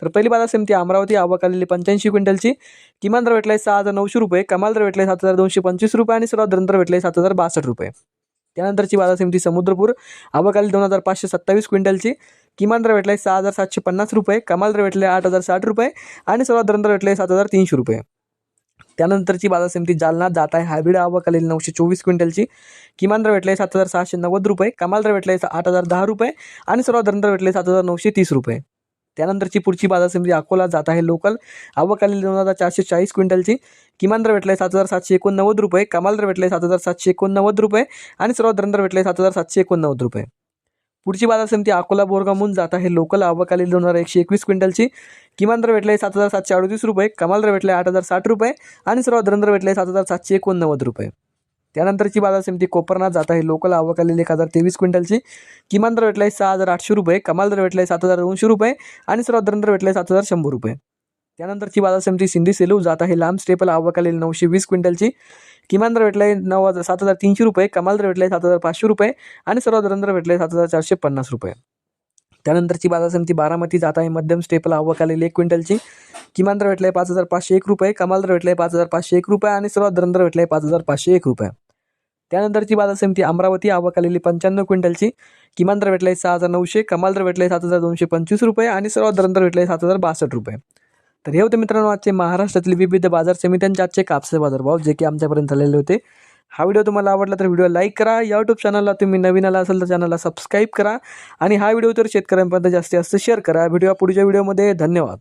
तर पहिली बाजार समिती अमरावती आवक आलेली पंच्याऐंशी क्विंटलची. किमान दर भेटलाय सहा हजार नऊशे रुपये कमाल दर भेटलाय सात हजार दोनशे पंचवीस रुपये आणि सर्वात दर भेटलाय सात हजार बासष्ट रुपये. त्यानंतरची बाजार समिती समुद्रपूर आवकाली दोन हजार पाचशे सत्तावीस क्विंटलची. किमान दर भेटलाय सहा हजार सातशे पन्नास रुपये कमाल दर भेटले आठ हजार साठ रुपये आणि सर्वात दर भेटले सात हजार तीनशे रुपये. त्यानंतरची बाजार समिती जालना जात आहे हायब्रिड आवक आलेली नऊशे चोवीस क्विंटलची. किमान दर भेटले सात हजार सहाशे नव्वद रुपये कमाल दर भेटले आठ हजार दहा रुपये आणि सर्वात दर भेटले सात हजार नऊशे तीस रुपये. त्यानंतरची पुढची बाजार समिती अकोला जात आहे. लोकल आवक आलेली दोन हजार चारशे चाळीस क्विंटलची. किमान दर भेटले सात हजार सातशे एकोणनव्वद रुपये. कमाल दर भेटले सात हजार सातशे एकोणनव्वद रुपये. आणि सर्वात दर भेटले सात हजार सातशे एकोणनव्वद रुपये. पुढची बाजार समिती अकोला बोरगामून जात आहे. लोकल आवक आलेली दोन हजार एकशे एकवीस क्विंटलची. किमान दर भेटले सात हजार सातशे अडतीस रुपये. कमाल दर भेटले आठ हजार साठ रुपये. आणि सर्वात दर भेटले सात हजार सातशे एकोणनव्वद रुपये. त्यानंतरची बाजार समिती कोपरनाथ जात आहे. लोकल आवक आलेली एक हजार तेवीस क्विंटलची. किमान दर भेटलाय सहा हजार आठशे रुपये. कमाल दर भेटलाय सात हजार दोनशे रुपये. आणि सर्वात दर भेटलाय सात हजार शंभर रुपये. त्यानंतरची बाजार समिती सिंधी सेलू जात आहे. लांब स्टेपल आवक आलेली नऊशे वीस क्विंटलची. किमान दर भेटलाय नऊ हजार सात हजार तीनशे रुपये. कमाल दर भेटलाय सात हजार पाचशे रुपये. आणि सर्वात दर भेटलाय सात हजार चारशे पन्नास रुपये. त्यानंतरची बाजार समिती बारामती जात आहे. मध्यम स्टेपल आवक आलेली एक क्विंटलची. किमान दर भेटलाय पाच हजार पाचशे एक रुपये. कमाल दर भेटलाय पाच हजार पाचशे एक रुपये. आणि सर्वात दर भेटलाय पाच हजार पाचशे एक रुपये. त्यानंतरची बाजार समिती अमरावती आवक आलेली पंच्याण्णव क्विंटलची. किमान दर भेटलाय सहा हजार नऊशे कमाल दर भेटलाय सात हजार दोनशे पंचवीस रुपये आणि सर्वात दर भेटलाय सात हजार बासष्ट रुपये. तर हे होते मित्रांनो आजचे महाराष्ट्रातील विविध बाजार समित्यांचे आजचे कापसे बाजारभाव जे की आमच्यापर्यंत आलेले होते. हा व्हिडिओ तुम्हाला आवडला तर व्हिडिओ लाईक करा. यूट्यूब चॅनलला तुम्ही नवीन आला असेल तर चॅनलला सबस्क्राईब करा. आणि हा व्हिडिओ तर शेतकऱ्यांपर्यंत जास्तीत जास्त शेअर करा. व्हिडिओ पुढच्या व्हिडिओमध्ये. धन्यवाद.